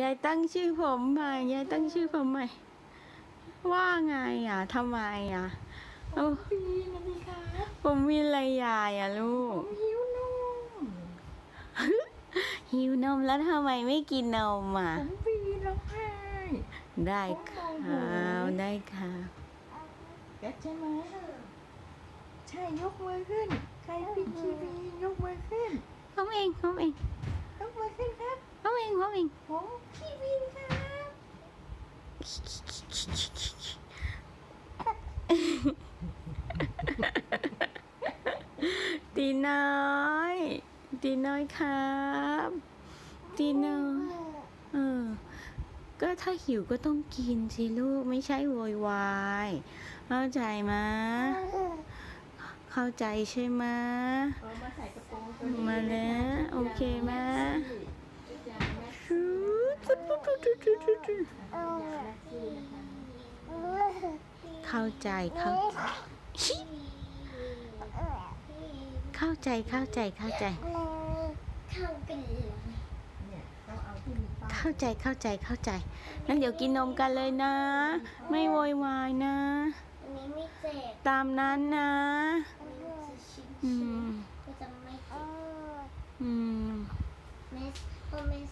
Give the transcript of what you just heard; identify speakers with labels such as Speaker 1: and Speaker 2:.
Speaker 1: ยายตั้งชื่อผมใหม่ยายตั้งชื่อผมใหม่ ว่าไงอะทำไมอะเอ้า
Speaker 2: ปีนะพี่ครับ
Speaker 1: ผมมีอะไรยายอะลูก
Speaker 2: หิวนม
Speaker 1: หิวนมแล้วทำไมไม่กินนมอะ
Speaker 2: ผมปีร้องไห้
Speaker 1: ได้ค่ะได้ค่ะ
Speaker 2: แกใช่ไหมใช่ยกมือขึ้น ใครปีทีวียกมือขึ้น
Speaker 1: ผมเองผมเอง
Speaker 2: ยกมือขึ้นครับ
Speaker 1: ผมเองผมเอง
Speaker 2: ผมพี่วินครับ
Speaker 1: ตีน้อยตีน้อยครับตีน้อยเออก็ถ้าหิวก็ต้องกินสิลูกไม่ใช่โวยวายเข้าใจไหมะเข้าใจใช่ไหมะ
Speaker 2: เอามาใส่กระโปรงตัวนี้
Speaker 1: มาแล้วโอเคไหม เข้าใจเข้าเข้าใจเข้าใจเข้าใจ
Speaker 3: เข้ากันเข้า
Speaker 1: ใจเข้าใจเข้าใจงั้นเดี๋ยวกินนมกันเลยนะ ไม่โวยวายนะ ตามนั้นนะ